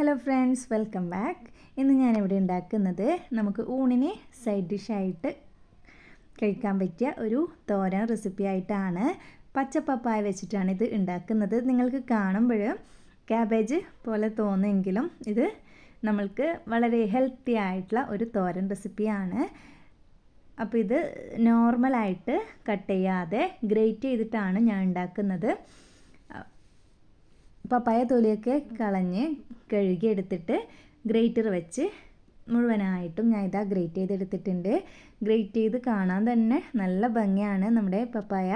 Hello friends welcome back ഇന്ന് ഞാനിവിടെ ഉണ്ടാക്കുന്നത് നമുക്ക് ഊണിന് സൈഡ് ഡിഷായിട്ട് കഴിക്കാൻ പറ്റിയ ഒരു തോരൻ റെസിപ്പി ആയിട്ടാണ് പച്ചപ്പപ്പായ വെച്ചിട്ടാണ് ഇത് ഉണ്ടാക്കുന്നത്. നിങ്ങൾക്ക് കാണുമ്പോൾ ക്യാബേജ് പോലെ തോന്നുമെങ്കിലും ഇത് നമ്മൾക്ക് വളരെ ഹെൽത്തി ആയിട്ടുള്ള ഒരു തോരൻ റെസിപ്പിയാണ് അപ്പോൾ ഇത് നോർമലായിട്ട് കട്ട് ചെയ്യാതെ ഗ്രേറ്റ് ചെയ്തിട്ടാണ് ഞാൻ ഉണ്ടാക്കുന്നത്. പപ്പായ തൊലിയൊക്കെ കളഞ്ഞ് കഴുകി എടുത്തിട്ട് ഗ്രേറ്റർ വെച്ച് മുഴുവനായിട്ടും ഞാൻ ഇതാ ഗ്രേറ്റ് ചെയ്തെടുത്തിട്ടുണ്ട് ഗ്രേറ്റ് ചെയ്ത് കാണാൻ തന്നെ നല്ല ഭംഗിയാണ് നമ്മുടെ പപ്പായ.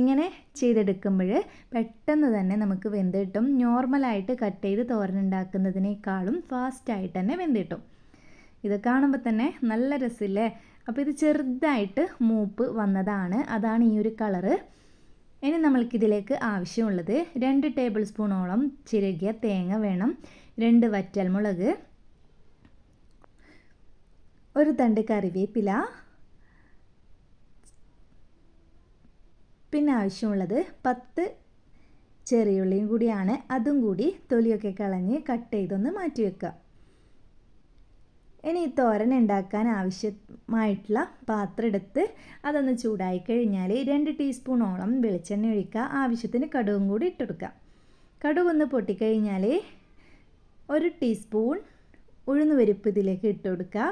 ഇങ്ങനെ ചെയ്തെടുക്കുമ്പോൾ പെട്ടെന്ന് തന്നെ നമുക്ക് വെന്ത് കിട്ടും. നോർമലായിട്ട് കട്ട് ചെയ്ത് തോരനുണ്ടാക്കുന്നതിനേക്കാളും ഫാസ്റ്റായിട്ട് തന്നെ വെന്ത് കിട്ടും. ഇത് കാണുമ്പോൾ തന്നെ നല്ല രസമില്ലേ? അപ്പോൾ ഇത് ചെറുതായിട്ട് മൂപ്പ് വന്നതാണ്. അതാണ് ഈ ഒരു കളറ്. ഇനി നമ്മൾക്കിതിലേക്ക് ആവശ്യമുള്ളത് രണ്ട് ടേബിൾ സ്പൂണോളം ചിരകിയ തേങ്ങ വേണം രണ്ട് വറ്റൽമുളക് ഒരു തണ്ട് കറിവേപ്പില പിന്നെ ആവശ്യമുള്ളത് പത്ത് ചെറിയുള്ളിയും കൂടിയാണ്. അതും കൂടി തൊലിയൊക്കെ കളഞ്ഞ് കട്ട് ചെയ്തൊന്ന് മാറ്റി വെക്കുക ഇനി ഈ തോരൻ ഉണ്ടാക്കാൻ ആവശ്യമായിട്ടുള്ള പാത്രം എടുത്ത് അതൊന്ന് ചൂടായി കഴിഞ്ഞാൽ രണ്ട് ടീസ്പൂണോളം വെളിച്ചെണ്ണ ഒഴിക്കുക. ആവശ്യത്തിന് കടുവും കൂടി ഇട്ടെടുക്കുക കടുകൊന്ന് പൊട്ടിക്കഴിഞ്ഞാൽ ഒരു ടീസ്പൂൺ ഉഴുന്നുപരിപ്പ് ഇതിലേക്ക് ഇട്ട് കൊടുക്കുക.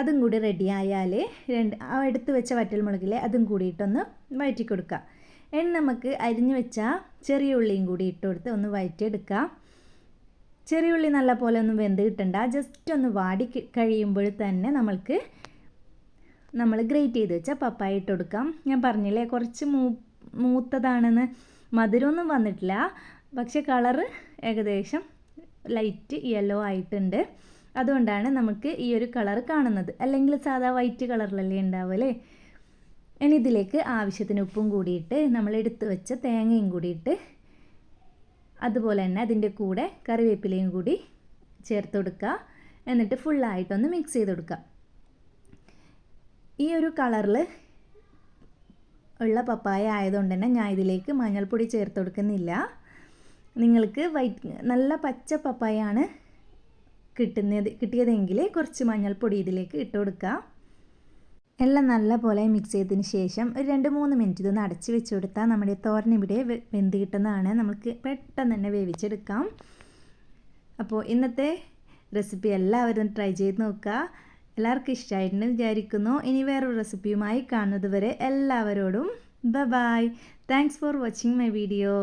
അതും കൂടി റെഡി ആയാൽ രണ്ട് എടുത്ത് വെച്ച വറ്റൽമുളകിലെ അതും കൂടി ഇട്ടൊന്ന് വഴറ്റി കൊടുക്കുക. ഇനി നമുക്ക് അരിഞ്ഞു വെച്ച ചെറിയ ഉള്ളിയും കൂടി ഇട്ട് കൊടുത്ത് ഒന്ന് വഴറ്റിയെടുക്കുക ചെറിയ ഉള്ളി നല്ല പോലെ ഒന്നും വെന്ത് കിട്ടണ്ട. ജസ്റ്റ് ഒന്ന് വാടി കഴിയുമ്പോൾ തന്നെ നമ്മൾക്ക് നമ്മൾ ഗ്രേറ്റ് ചെയ്ത് വെച്ചാൽ പപ്പായ ഇട്ട് കൊടുക്കാം. ഞാൻ പറഞ്ഞില്ലേ കുറച്ച് മൂ മൂത്തതാണെന്ന് മധുരമൊന്നും വന്നിട്ടില്ല. പക്ഷേ കളറ് ഏകദേശം ലൈറ്റ് യെല്ലോ ആയിട്ടുണ്ട്. അതുകൊണ്ടാണ് നമുക്ക് ഈ ഒരു കളർ കാണുന്നത്. അല്ലെങ്കിൽ സാധാ വൈറ്റ് കളറിലല്ലേ ഉണ്ടാവുമല്ലേ ഇനി ഇതിലേക്ക് ആവശ്യത്തിന് ഉപ്പും കൂടിയിട്ട് നമ്മൾ എടുത്തു വെച്ച തേങ്ങയും കൂടിയിട്ട് അതുപോലെ തന്നെ അതിന്റെ കൂടെ കറിവേപ്പിലയും കൂടി ചേർത്ത് കൊടുക്കുക. എന്നിട്ട് ഫുള്ളായിട്ടൊന്ന് മിക്സ് ചെയ്ത് കൊടുക്കുക. ഈ ഒരു കളറിൽ ഉള്ള പപ്പായ ആയതുകൊണ്ട് തന്നെ ഞാൻ ഇതിലേക്ക് മഞ്ഞൾപ്പൊടി ചേർത്ത് കൊടുക്കുന്നില്ല. നിങ്ങൾക്ക് വൈറ്റ് നല്ല പച്ച പപ്പായാണ് കിട്ടുന്നത് കിട്ടിയതെങ്കിൽ കുറച്ച് മഞ്ഞൾപ്പൊടി ഇതിലേക്ക് ഇട്ട് കൊടുക്കുക എല്ലാം നല്ല പോലെ മിക്സ് ചെയ്തതിന് ശേഷം ഒരു രണ്ട് മൂന്ന് മിനിറ്റ് ഇതൊന്ന് അടച്ച് വെച്ച് കൊടുത്താൽ നമ്മുടെ തോരൻ ഇവിടെ വെന്ത് കിട്ടുന്നതാണ്. നമുക്ക് പെട്ടെന്ന് തന്നെ വേവിച്ചെടുക്കാം. അപ്പോൾ ഇന്നത്തെ റെസിപ്പി എല്ലാവരും ട്രൈ ചെയ്ത് നോക്കുക. എല്ലാവർക്കും ഇഷ്ടമായിട്ടുണ്ട് വിചാരിക്കുന്നു. ഇനി വേറൊരു റെസിപ്പിയുമായി കാണുന്നത് വരെ എല്ലാവരോടും ബ bye thanks for watching my video